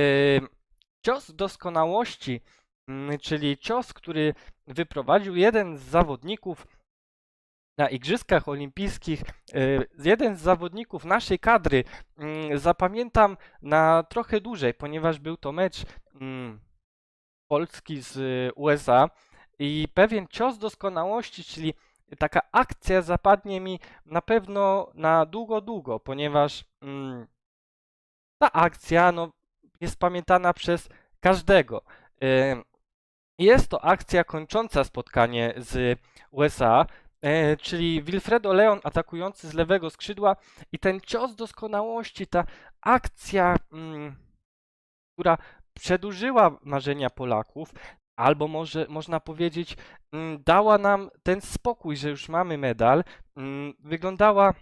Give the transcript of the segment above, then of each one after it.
Ym, Cios doskonałości, mm, czyli cios, który wyprowadził jeden z zawodników na Igrzyskach Olimpijskich, y, jeden z zawodników naszej kadry, mm, zapamiętam na trochę dłużej, ponieważ był to mecz mm, Polski z y, USA i pewien cios doskonałości, czyli taka akcja zapadnie mi na pewno na długo, długo, ponieważ ta akcja no, jest pamiętana przez każdego. Jest to akcja kończąca spotkanie z USA, e, czyli Wilfredo Leon atakujący z lewego skrzydła i ten cios doskonałości, ta akcja, mm, która przedłużyła marzenia Polaków, albo może można powiedzieć, mm, dała nam ten spokój, że już mamy medal, mm, wyglądała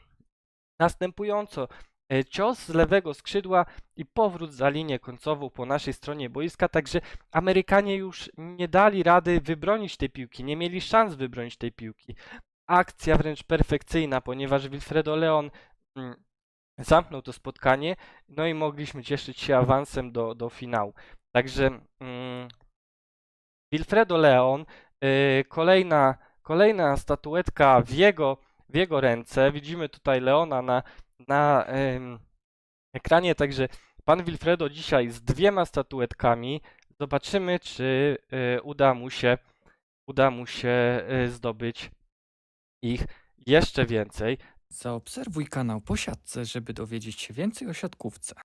następująco. E, Cios z lewego skrzydła i powrót za linię końcową po naszej stronie boiska, także Amerykanie już nie dali rady wybronić tej piłki, nie mieli szans wybronić tej piłki. Akcja wręcz perfekcyjna, ponieważ Wilfredo Leon mm, zamknął to spotkanie, no i mogliśmy cieszyć się awansem do, do finału. Także mm, Wilfredo Leon, y, kolejna, kolejna statuetka w jego, w jego ręce. Widzimy tutaj Leona na, na em, ekranie, także pan Wilfredo dzisiaj z dwiema statuetkami. Zobaczymy, czy y, uda mu się, uda mu się y, zdobyć ich jeszcze więcej. Zaobserwuj kanał po siatce, żeby dowiedzieć się więcej o siatkówce.